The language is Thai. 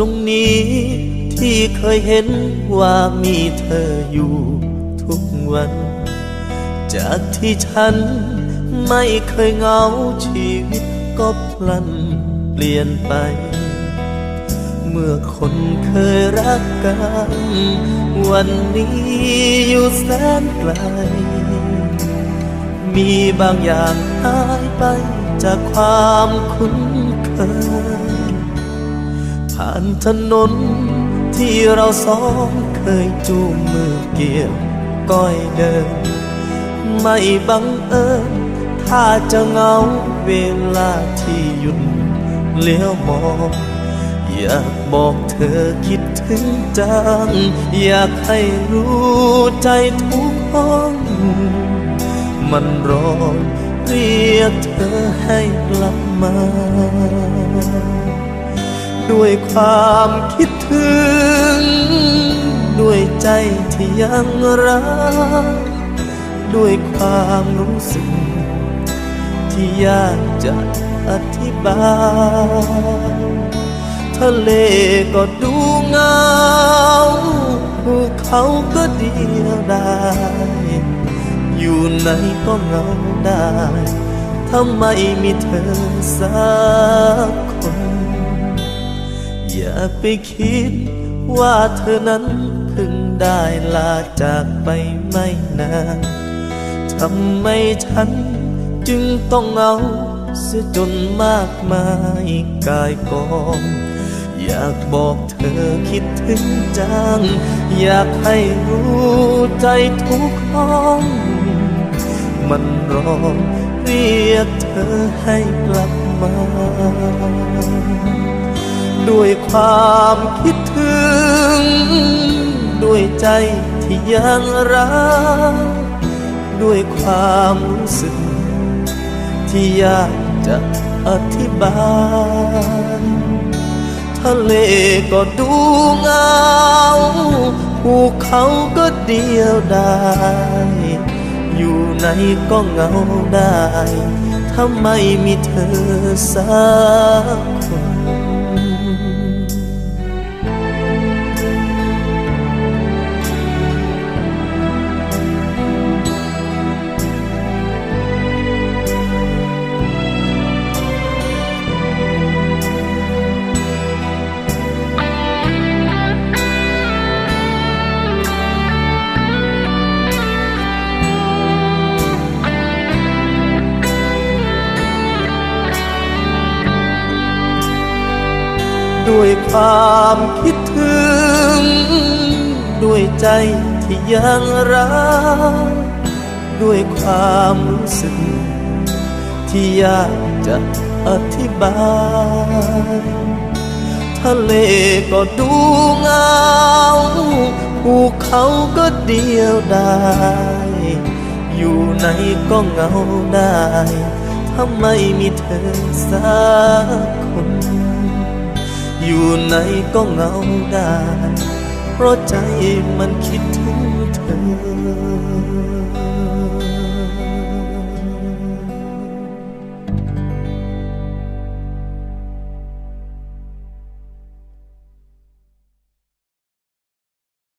ตรงนี้ ที่เคยเห็นว่ามีเธออยู่ทุกวัน จากที่ฉันไม่เคยเหงาชีวิตก็พลันเปลี่ยนไป เมื่อคนเคยรักกัน วันนี้อยู่แสนไกล มีบางอย่างหายไปจากความคุ้นเคย ผ่านถนน ที่เราสองเคยจูงมือเกี่ยวก้อยเดิน ไม่บังเอิญถ้าจะเหงาเวลาที่หยุดเลี้ยวมองอยากบอกเธอคิดถึงจัง อยากให้รู้ใจทุกห้อง มันรอเรียกเธอให้กลับมา ด้วยความคิดถึง ด้วยใจที่ยังรัก ด้วยความรู้สึก ที่ยากจะอธิบาย ทะเลก็ดูเงาภูเขาก็เดียวดายอยู่ไหนก็เงาได้ถ้าไมมีเธอสักคน อย่าไปคิดว่าเธอนั้นเพิ่งได้ลาจากไปไม่นานทำไมฉันจึงต้องเอาเสียจนมากมายกายกองอยากบอกเธอคิดถึงจัง อยากให้รู้ใจทุกห้อง มันรอเรียกเธอให้กลับมา ด้วยความคิดถึง ด้วยใจที่ยังรัก ด้วยความรู้สึก ที่ยากจะอธิบายทะเลก็ดูเงาภูเขาก็เดียวดายอยู่ไหนก็เหงาได้ ถ้าไม่มีเธอสักคน ด้วยความคิดถึง ด้วยใจที่ยังรัก ด้วยความรู้สึก ที่ยากจะอธิบาย ทะเลก็ดูเงาภูเขาก็เดียวดายอยู่ไหนก็เหงาได้ ถ้าไม่มีเธอสักคน อยู่ไหนก็เหงาได้ เพราะใจมันคิดถึงเธอ